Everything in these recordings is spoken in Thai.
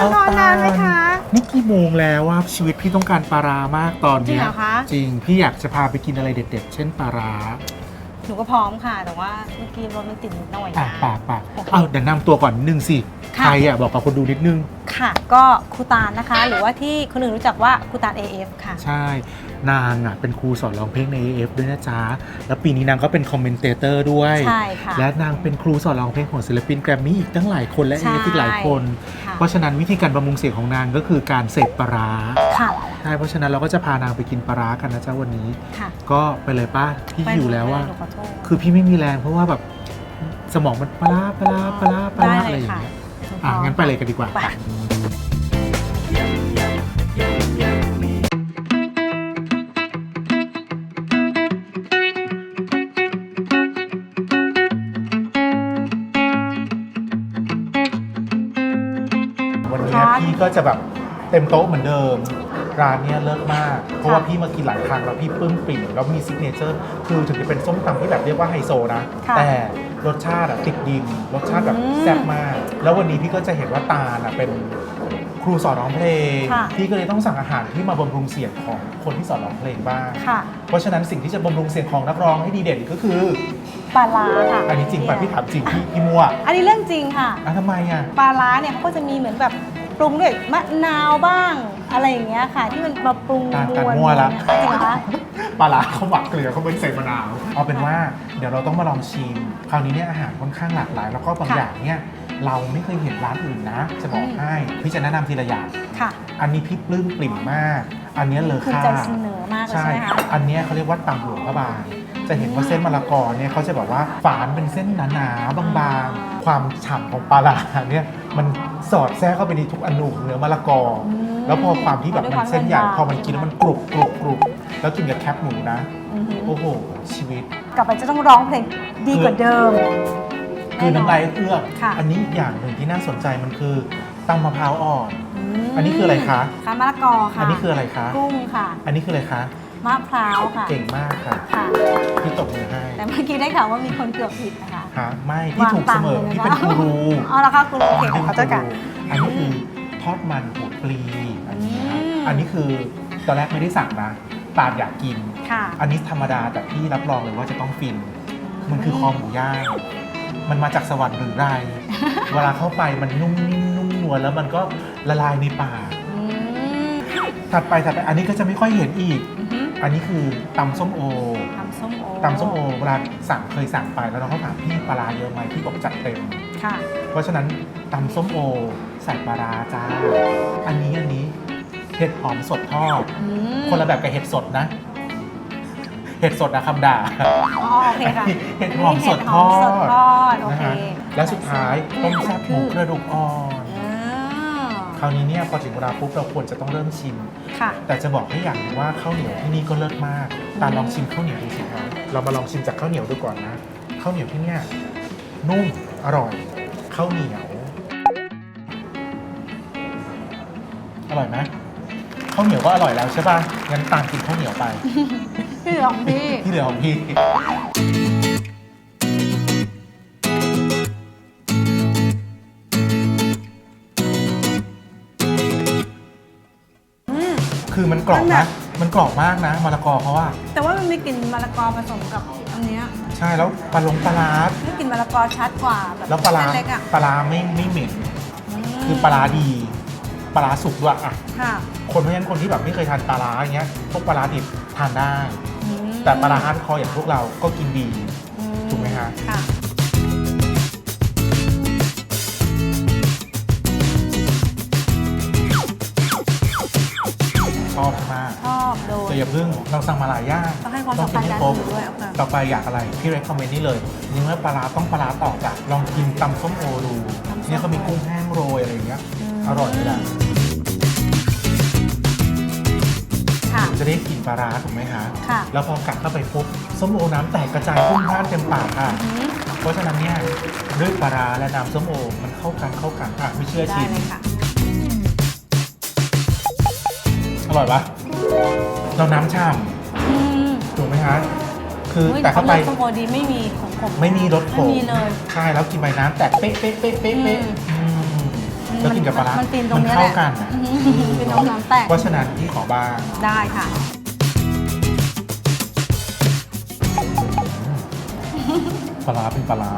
รอนานไหมคะ นี่กี่โมงแล้วว่าชีวิตพี่ต้องการปลาร้ามากตอนจริงเนี้เหยรอคะ จริงพี่อยากจะพาไปกินอะไรเด็ด ๆ เช่นปลาร้าหนูก็พร้อมค่ะ แต่ว่าเมื่อกี้รถมันติดนิดหน่อยอะนะ ปากปากโอเคเอาเดี๋ยวนำตัวก่อนนิดนึงสิค่ะ ใครอะบอกกับคนดูนิดนึง ค่ะ ก็ครูตาลนะคะ หรือว่าที่คนอื่นรู้จักว่าครูตาล AF ค่ะ ใช่ นางอะเป็นครูสอนร้องเพลงใน AF ด้วยนะจ๊ะ แล้วปีนี้นางก็เป็นคอมเมนเตเตอร์ด้วย ใช่ค่ะ และนางเป็นครูสอนร้องเพลงของศิลปินแกรมมี่อีกตั้งหลายคนและ ใช่ AF อีกหลายคน ค่ะเพราะฉะนั้นวิธีการบำรุงเสียงของนางก็คือการเสพปลาร้าค่ะใช่เพราะฉะนั้นเราก็จะพานางไปกินปลาร้ากันนะจ๊ะวันนี้ ค่ะก็ไปเลยป้าพี่หิวแล้วว่าหนูขอโทษ คือพี่ไม่มีแรงเพราะว่าแบบสมองมันปลาร้าปลาร้าปลาร้าปลาร้าได้อะไรเลยอย่างค่ะเงี้ยอะงั้นไปเลยกันดีกว่า ไป วันนี้พี่ก็จะแบบเต็มโต๊ะเหมือนเดิม ร้านเนี้ยเลิศมาก เพราะว่าพี่มากินหลายครั้งแล้วพี่ปลื้มปริ่มแล้วมีซิกเนเจอร์คือถึงจะเป็นส้มตำที่แบบเรียกว่าไฮโซนะ ค่ะแต่รสชาติอะติดดิน รสชาติแบบอืมแซ่บมาก แล้ววันนี้พี่ก็จะเห็นว่าตาลอะเป็นครูสอนร้องเพลง ค่ะ พี่ก็เลยต้องสั่งอาหารที่มาบำรุงเสียงของคนที่สอนร้องเพลงบ้าง ค่ะ เพราะฉะนั้นสิ่งที่จะบำรุงเสียงของนักร้องให้ดีเด่นก็คือ ปลาร้าค่ะอันนี้จริงป่ะพี่ถามจริงพี่พี่มั่วอันนี้เรื่องจริงค่ะอะทำไมอะปลาร้าเนี่ยเขาก็จะมีเหมือนแบบปรุงด้วยมะนาวบ้างอะไรอย่างเงี้ยค่ะ ที่มันมาปรุงตาลตาลวนมั่วละๆจริงเหรอคะปลาร้าเขาหมักเกลือเขาไม่ใส่มะนาวเอาเป็นว่าเดี๋ยวเราต้องมาลองชิม คราวนี้เนี่ยอาหารค่อนข้างหลากหลาย แล้วก็บางค่ะอย่างเนี่ยเราไม่เคยเห็นร้านอื่นนะ จะบอกอืมให้พี่จะแนะนำทีละอย่างค่ะ อันนี้พี่ปลื้มปริ่มมาก อันเนี้ยเลอคือค่าใจเสนอมากเลยใช่ใช่ไหมคะอันเนี้ยเขาเรียกว่าตำหลวงพระบาง จะเห็นว่าเส้นมะละกอเนี่ยเขาจะแบบว่าฝานเป็นเส้นหนาๆบางๆ ความฉ่ำของปลาร้าเนี่ยมันสอดแทรกเข้าไปในทุกอนูของเนื้อมะละกอออืมแล้วพอความที่แบบมันเส้นใหญ่ด้วยความพอมันกินแล้วมันกรุบกรุบกรุบแล้วกินกับแคบหมูนะ อือหือ โอ้โห ชีวิต กลับไปจะต้องร้องเพลงดีกว่าเดิม คือน้ำลายเอื้อกค่ะ อันนี้อีกอย่างหนึ่งที่น่าสนใจมันคือตำมะพร้าวอ่อน มอันนี้คืออะไรคะค่ะมะละกอค่ะอันนี้คืออะไรคะ กุ้งค่ะ อันนี้คืออะไรคะ มะพร้าวค่ะ เก่งมากค่ะ ค่ะ พี่ตบมือให้แต่เมื่อกี้ได้ข่าวว่ามีคนเกือบผิดนะคะ ฮะไม่พี่ถูกเสมอวางตังค์เลยพี่นะเป็นกูรูเอาละค่ะคุณโอเคขอโทษค่ะ อันนี้คือทอดมันหัวปลีอันนี้นะอืม อันนี้คือตอนแรกไม่ได้สั่งนะปาดอยากกิน ค่ะอันนี้ธรรมดาแต่พี่รับรองเลยว่าจะต้องฟิน มันคือคอหมูย่าง มันมาจากสวรรค์หรือไร เวลาเข้าไปมันนุ่มนิ่มนุ่มนวลแล้วมันก็ละลายในปาก อืม ถัดไปถัดไปอันนี้ก็จะไม่ค่อยเห็นอีก อื อหืออันนี้คือตำส้มโอตำส้มโอตำส้มโอเวลาสั่งเคยสั่งไปแล้วเราเขาถามพี่ปลาร้าเยอะไหมพี่บอกจัดเต็ม ค่ะ เพราะฉะนั้นตำส้มโอใส่ปลาร้าจ้า อันนี้อันนี้เห็ดหอมสดทอด อืมคนละแบบกับเห็ดสดนะ เห็ดสดนะคำด่า อ๋อโอเคค่ะเห็ดหอมสดทอเห็หมสดทอดดโอนะเค ฮะและสุดท้ายต้มแซ่บหมูกระดูกอ่อนอ่าค ราวนี้เนี่ยพอถึงเวลาปุ๊บเราควรจะต้องเริ่มชิม ค่ะ แต่จะบอกให้อย่างหนึงว่าข้าวเหนียวที่นี่ก็เลิศมากตาลองชิมข้าวเหนียวดูสิครับเรามาลองชิมจากข้าวเหนียวดูก่อนนะข้าวเหนียวที่เนี่ยนุ่มอร่อยข้าวเหนียวอร่อยไหมข้าวเหนียวก็อร่อยแล้วใช่ป่ะงั้นตามกินข้าวเหนียวไป พี่ลองพี่ ที่เหลือของพี่ คือมันกรอบมันแบนะบมันกรอบมากนะมะละกอเขาว่า แต่ว่ามันมีกลิ่นมะละกอผสมกับอันเนี้ยใช่แล้วปลาลงปลาร้าไม่กลิ่นมะละกอชัดกว่าแบบแล้วปลาร้าเส้นเล็กอะปลาร้าไม่ไม่เหม็น มคือปลาร้าดีปลาร้าสุกด้วยอะ ค่ะคนเพราะฉะนั้นคนที่แบบไม่เคยทานปลาร้าอย่างเงี้ยพวกปลาร้าดิบทานได้ อืมแต่ปลาร้าฮาร์ดคอร์อย่างพวกเราก็กินดี อืถูกไหมฮะ ค่ะ แต่อย่าเพิ่งเราสั่งมาหลายอย่างต้องให้ความต้องสำคักิญนให้การครบดื่มด้วยโอเคต่อไปอยากอะไรพี่เรคคอมเมนต์นี่เลยนี่เมื่อปลาร้าต้องปลาร้าต่อจ้ะลองกินตำส้มโอดูตำส้มโอ เนี่ยเขามีกุ้งแห้งโรยอะไรอย่างเงี้ยมอร่อยเลยล่ะค่ะ จะได้กลิ่นปลาร้าถูกไหมฮะค่ะ แล้วพอกัดเข้าไปปุ๊บส้มโอน้ำแตกกระจายพุ่งพล่านเต็มปากค่ะ อืมเพราะฉะนั้นเนี่ยด้วยปลาร้าและน้ำส้มโอมันเข้ากันเข้ากันอะไม่เชื่อได้ชิมเลยค่ะ อร่อยปะ เราน้ำช่อืมำถูกไหมฮะคือฮ้ยแต่เข้าไปลือกส้มโอดีไม่มีของผมไม่มีรสขไม่มมีเลย ใช่แล้วกินไปน้ำแตกเป๊ะเป๊ะเป๊ะเป๊ะเป๊ะอืมอืมอืแล้วกินกับปลาร้ามันฟินตรงเนี้ยเข้าแหละกันอะอืมฟินตรงน้ำแตก เพราะฉะนั้นพี่ขอบ้างได้ค่ะ ปลาร้าเป็นปลาร้า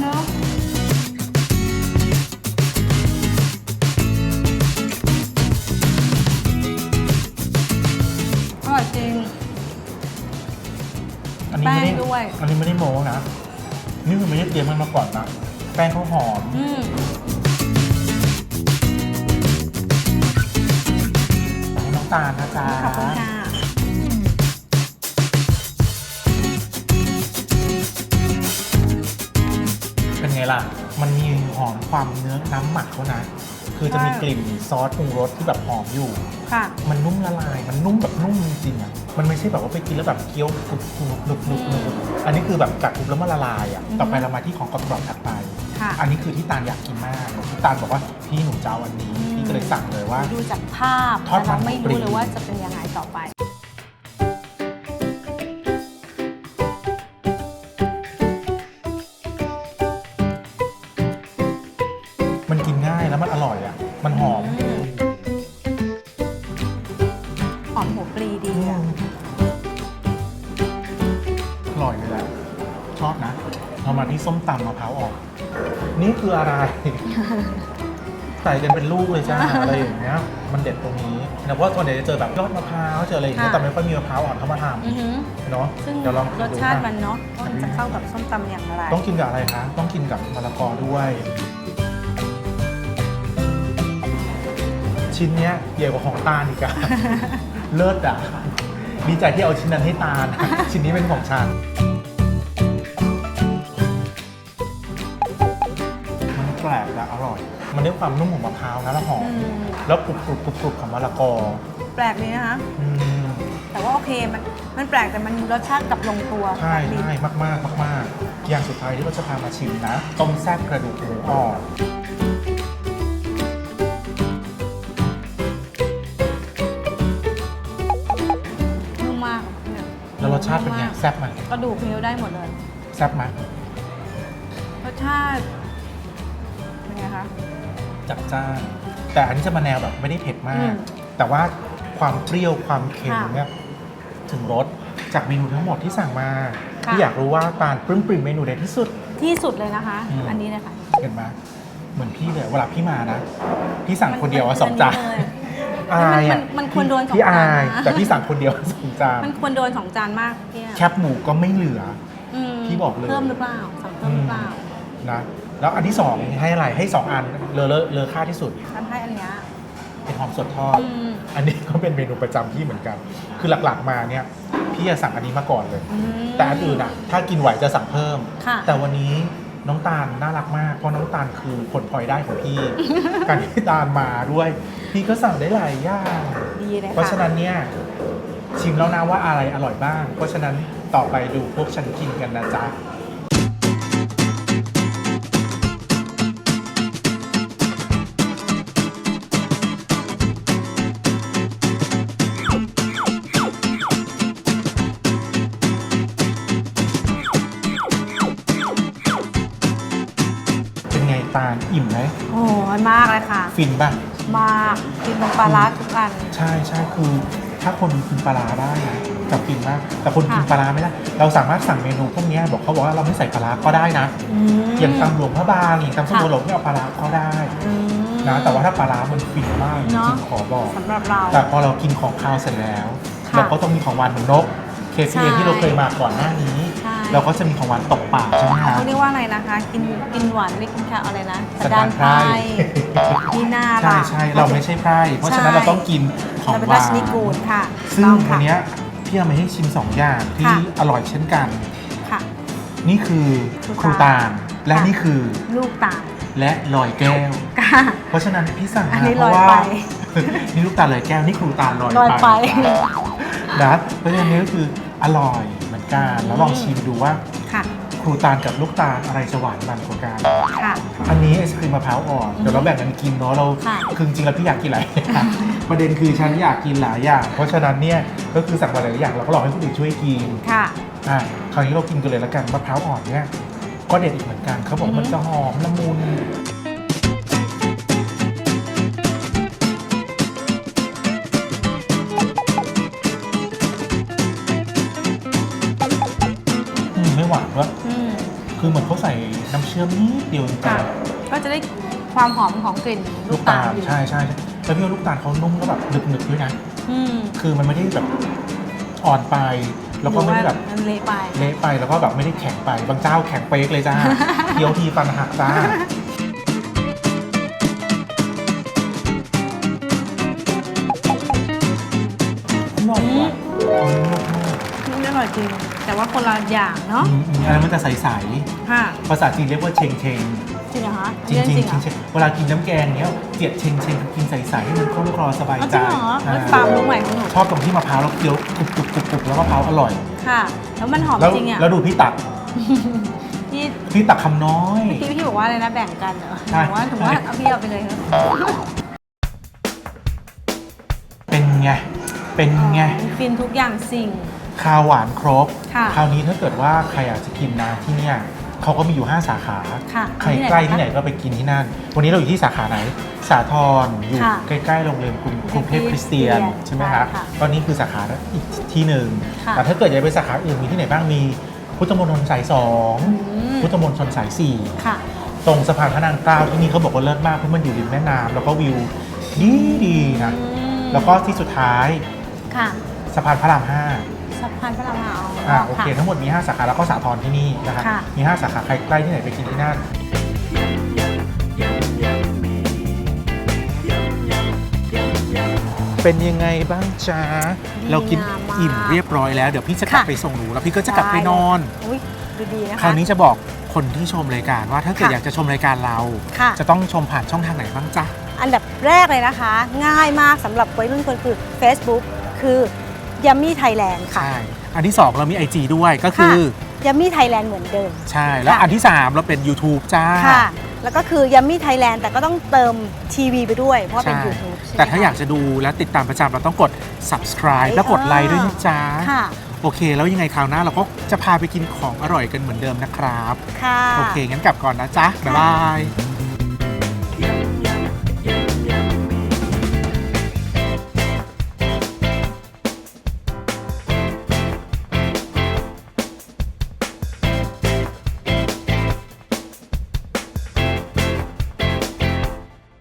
เนาะ แป้งด้วย อันนี้ไม่ได้โม้นะ นี่คือไม่ได้เตรียมมันมาก่อนนะ แป้งเขาหอม อืมให้น้องตาลนะจ๊ะขอบคุณค่ะเป็นไงล่ะ มันมีหอมความเนื้อน้ำหมักเขานะ คือจะมีกลิ่นซอสปรุงรสที่แบบหอมอยู่ ค่ะ มันนุ่มละลาย มันนุ่มแบบนุ่มจริงๆอะ มันไม่ใช่แบบว่าไปกินแล้วแบบเคี้ยวกรุบกรุบกรุบกรุบกรุบกรุบอันนี้คือแบบกัดกรุบแล้วมันละลายอะอือฮึต่อไปเรามาที่ของกรอบๆถัดไป ค่ะ อันนี้คือที่ตาลอยากกินมากที่ตาลบอกว่าพี่หนูจะเอาอันนี้อืมพี่ก็เลยสั่งเลยว่า ดูจากภาพทอดมันนะคะไม่ปรีรู้เลยว่าจะเป็นยังไงต่อไป ตำมะพร้าวอ่อนนี่คืออะไร ใส่กันเป็นลูกเลยจ้าอะไรอย่างเงี้ย มันเด็ดตรงนี้นะเพราะส่วนใหญ่จะเจอแบบยอดมะพร้าวเจออะไรอย่างเงี้ยค่ะ แต่ไม่ค่อยมีมะพร้าวอ่อนเข้ามาทอือหือำเนาะซึ่งเดี๋ยวลองรสดูชาตินะมันเนาะว่ามันจะเข้ากับส้มตำอย่างไร ต้องกินกับอะไรคะ ต้องกินกับมะละกอด้วย ชิ้นเนี้ยใหญ่กว่าของตาลอีกอะ เลิศอะ ดีใจที่เอาชิ้นนั้นให้ตาล ชิ้นนี้เป็นของฉันมัน มันได้ความนุ่มของมะพร้าวนะแล้วหอม อืม แล้วกรุบกรุบกรุบกรุบของมะละกอแปลกดีนะคะ อืมแต่ว่าโอเคมันมันแปลกแต่มันรสชาติกลับลงตัวใช่ดี ใช่มากมากมากมากๆอย่างสุดท้ายที่เราจะพามาชิมนะต้มแซ่บกระดูกหมูอ่อนนุ่มมากเนี่ยแล้วรสชาติเป็นไงมากแซ่บไหมกระดูกเคี้ยวได้หมดเลย แซ่บไหมรสชาติเป็นไงคะ จัดจ้าน แต่อันนี้จะมาแนวแบบไม่ได้เผ็ดมาอืกมแต่ว่าความเปรี้ยวความเค็มค่ะเนี่ยถึงรสจากเมนูทั้งหมดที่สั่งมาค่ะที่อยากรู้ว่าตาลปลื้มปริ่มเมนูใดที่สุด ที่สุดเลยนะคะ อืม อันนี้เลยค่ะเห็นไหมเหมือนพี่เลยเวลาพี่มานะพี่สั่งคนเดียวอะมันสองจานมันเลยอายอะมันมันควรโดนสองพี่อาจานยนะแต่พี่สั่งคนเดียวสองจานมันควรโดนสองจานมากพี่อะแคบหมูก็ไม่เหลือ อืมพี่บอกเลย เพิ่มหรือเปล่าสั่งเพิ่มหรือเปล่า นะแล้วอันที่สองให้อะไรให้สองอันเลอเลอเลอค่าที่สุด ฉันให้อันเนี้ย เป็นหอมสดทอด อืม อันนี้ก็เป็นเมนูประจำพี่เหมือนกัน คือหลักๆมาเนี่ยพี่จะสั่งอันนี้มาก่อนเลย อืม แต่อันอื่นอะ ถ้ากินไหวจะสั่งเพิ่ม ค่ะ แต่วันนี้น้องตาลน่ารักมาก เพราะน้องตาลคือผลพลอยได้ของพี่ การที่ตาลมาด้วย พี่ก็สั่งได้หลายอย่างดีเลยค่ะเพราะฉะนั้นเนี่ยชิมแล้วนะว่าอะไรอร่อยบ้าง เพราะฉะนั้นต่อไปดูพวกฉันกินกันนะจ๊ะ ตาลอิ่มไหมโอ้ยมากเลยค่ะ ฟินป่ะ มากกินลงปลาร้าทุกอัน ใช่ใช่คือถ้าคนกินปลาร้าได้นะจะฟินมาก แต่คนกินค่ะ ปลาร้าไม่ได้เราสามารถสั่งเมนูพวกเนี้ยบอกเขาบอกว่าเราไม่ใส่ปลาร้าก็ได้นะอืม อย่างตำหลวงพระบางอย่างตำส้มโอค่ะหลงไม่เอาปลาร้าก็ได้อืม นะแต่ว่าถ้าปลาร้ามันฟินมากจเนอะ ริงๆขอบอก สำหรับเรา แต่พอเรากินของคาวเสร็จแล้ว ค่ะเราก็ต้องมีของหวานเหมือนนกเคฟใช่ ที่เราเคยมาก่อนหน้านี้ใช่ เราก็จะมีของหวานตกปากใช่ไหมคะ เขาเรียกว่าอะไรนะคะ กินกินหวานไม่กินข้าวอะไรนะสันดานไพร่ที่หน้าใช่ล่ะ ใช่เราไม่ใช่ไพร่เพราะฉะนั้นเราต้องกินของเราเป็นหวาราชนิกูลนค่ะซึ่งต้องวัค่ะนเนี้ยพี่เอามาให้ชิมสองอย่างที่ค่ะ อร่อยเช่นกัน ค่ะ นี่คือครูครูตาตาล ลและค่ะ นี่คือลูกตาลและลอยแก้ว ค่ะ เพราะฉะนั้นพี่สั่งอันมานี้เพราะลอยว่า ไป นี่ลูกตาลลอยแก้วนี่ครูตาลลอยลอยไปนะเพราะฉะนั้นนี่ก็คืออร่อยเหมือน กันแล้วลองชิมดูว่าค่ะ ครูตาลกับลูกตาลอะไรจะหวานมันกว่ากันค่ะ อันนี้ไอศครีมมะพร้าวอ่อนอืมเดี๋ยวเราแบ่งกันกินเนาะเราค่ะ คือจริงๆแล้วพี่อยากกินหลายอย่างประเด็นคือฉันอยากกินหลายอย่างเพราะฉะนั้นเนี่ยก็คือสั่งมาหลายอย่างเราก็ลองให้คนอื่นช่วยกิน ค่ะ อะคราวนี้เรากินกันเลยละกันมะพร้าวอ่อนเนี่ยก็เด็ดอีกเหมือนกันเขาบอกอือฮึ มันจะหอมละมุน คือเหมือนเขาใส่น้ำเชื่อมนิดเดียวจริงค่ะๆก็จะได้ความหอมของกลิ่นลูลูกกตาตาลลอยู่ใช่ใช่ใช่แล้วพี่ว่าลูกตาลเขานุ่มแล้วแบบหนึบๆด้วยนะอืมคือมันไม่ได้แบบอ่อนไปแล้วก็ไม่ได้แบบ หรือว่ามันเละไป เละไปแล้วก็แบบไม่ได้แข็งไป บางเจ้าแข็งเป๊กเลยจ้า เคี้ยวทีฟันหักจ้า จริง แต่ว่าคนละอย่างเนาะอืมอืมอันนั้นมันจะใสค่ะๆภาษาจีนเรียกว่าเชงเชงจริงเหรอคะจริงจริงเรื่องเชงเชงเวลากินน้ำแกงเนี้ยเจียดเชงเชงกินใสๆให้มันคล่องคลอสบายอ๋อจใจริงเหรออ่าเฮ้ยความรู้ใหม่ของหนูชอบตรงที่มะพร้าวแล้วเคี้ยวกรุบกรุบกรุบกรุบแล้วมะพร้าวอร่อย ค่ะ แล้วมันหอมแล้วจริงอะแล้วดูพี่ตักพี่พี่ตักคำน้อยพี่พี่บอกว่าอะไรนะแบ่งกันเหรอใช่ถือว่าถือว่าเอาพี่เอาไปเลยเถอะเป็นไงเป็นไง ฟินทุกอย่างสิ่ง ข้าวหวานครบ ค่ะคราวนี้ถ้าเกิดว่าใครอยากจะกินนะที่เนี่ยเขาก็มีอยู่ 5 สาขา ค่ะใครใกล้ที่ไหนก็ไปกินที่นั่น วันนี้เราอยู่ที่สาขาไหน สาทรอยู่ค่ะใกล้ๆโรงเรียนกรุงกรุงเทพคริสเตียนใช่ไหมคะใช่ค่ะตอนนี้คือสาขาอีกที่หนึ่งค่ะ แต่ถ้าเกิดอยากไปสาขาอื่นมีที่ไหนบ้างมี พุทธมณฑลสายสองอืมพุทธมณฑลสายสี่ ค่ะ ตรงสะพานพระนางเกล้าที่นี่เขาบอกว่าเลิศมากเพราะมันอยู่ริมแม่น้ำแล้วก็วิวดีดีๆนะอืมแล้วก็ที่สุดท้ายค่ะ สะพานพระรามห้า สะพานพระรามห้าอ๋ออ่าโอเคค่ะทั้งหมดมี 5 สาขาแล้วก็สาทรที่นี่นะครับค่ะมี 5 สาขาใครใกล้ที่ไหนไปกินที่นั่นเป็นยังไงบ้างจ๊ะเรากินงามมากอิ่มเรียบร้อยแล้ว เดี๋ยวพี่จะกลับค่ะ ไปส่งหนูแล้วพี่ก็จะกลับไปนอน อุ้ยดูดีนะคะ คราวนี้จะบอกคนที่ชมรายการว่าถ้าเกิดค่ะ อยากจะชมรายการเรา ค่ะ จะต้องชมผ่านช่องทางไหนบ้างจ๊ะ อันดับแรกเลยนะคะ ง่ายมากสำหรับวัยรุ่นคนคือ Facebook คือ ยัมมี่ไทยแลนด์ค่ะ ใช่อันที่ 2 เรามี IG ด้วยก็คือยัมมี่ไทยแลนด์เหมือนเดิม ใช่แล้วค่ะอันที่ 3 เราเป็น YouTube จ้าค่ะ แล้วก็คือยัมมี่ไทยแลนด์แต่ก็ต้องเติมทีวีไปด้วย เพราะว่าเป็นใช่ YouTube ใช่ไหมแต่ถ้าคะอยากจะดูและติดตามประจำเราต้องกด subscribe แล้วกดไลค์ด้วยนะจ๊ะค่ะโอเค แล้วยังไงคราวหน้าเราก็จะพาไปกินของอร่อยกันเหมือนเดิมนะครับ ค่ะ โอเค งั้นกลับก่อนนะจ๊ะ บ๊ายบาย